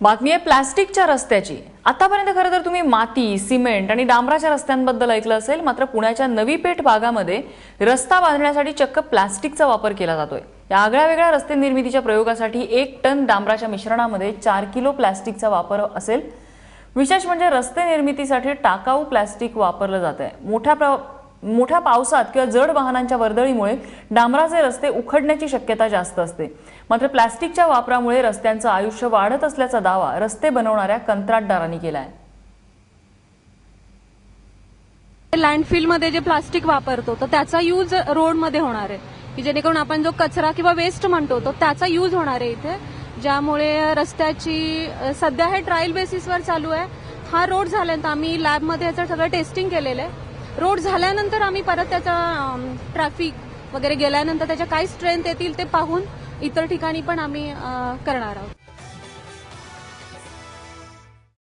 बातमी आहे प्लास्टिकच्या रस्त्याची. आतापर्यंत खरं तर तुम्ही माती सिमेंट आणि डांबराच्या रस्त्यांबद्दल ऐकलं असेल मात्र पुण्याच्या नवी पेठ भागामध्ये रस्ता बांधण्यासाठी चक्क प्लास्टिकचा वापर केला जातोय. या आगळ्या वेगळ्या रस्ते निर्मितीच्या प्रयोगासाठी एक टन डांबराच्या मिश्रणामध्ये चार किलो प्लास्टिकचा वापर असेल. विशेष म्हणजे रस्ते निर्मितीसाठी टाकाऊ प्लास्टिक वापरलं जात आहे मोठ्या प्र मोठ्या पावसात किंवा जड वाहनांच्या वर्दळीमुळे डांबराचे रस्ते उखडण्याची शक्यता जास्त असते. मात्र प्लास्टिकच्या वापरामुळे रस्त्यांचं आयुष्य वाढत असल्याचा दावा रस्ते बनवणाऱ्या कंत्राटदारांनी केला आहे लँडफिलमध्ये जे प्लास्टिक वापरतो तर त्याचा यूज रोडमध्ये होणार आहे. की जेणेकरून आपण जो कचरा किंवा वेस्ट म्हणतो तो त्याचा यूज होणार आहे इथे. ज्यामुळे रस्त्याची सध्या हे ट्रायल बेसिसवर चालू आहे. हा रोड झाल्यानंतर आम्ही लॅबमध्ये याचं सगळं टेस्टिंग केलेलं आहे. रोड झाल्यानंतर आम्ही परत त्याचा ट्रॅफिक वगैरे गेल्यानंतर त्याच्या काय स्ट्रेंथ येतील ते पाहून इतर ठिकाणी पण आम्ही करणार आहोत.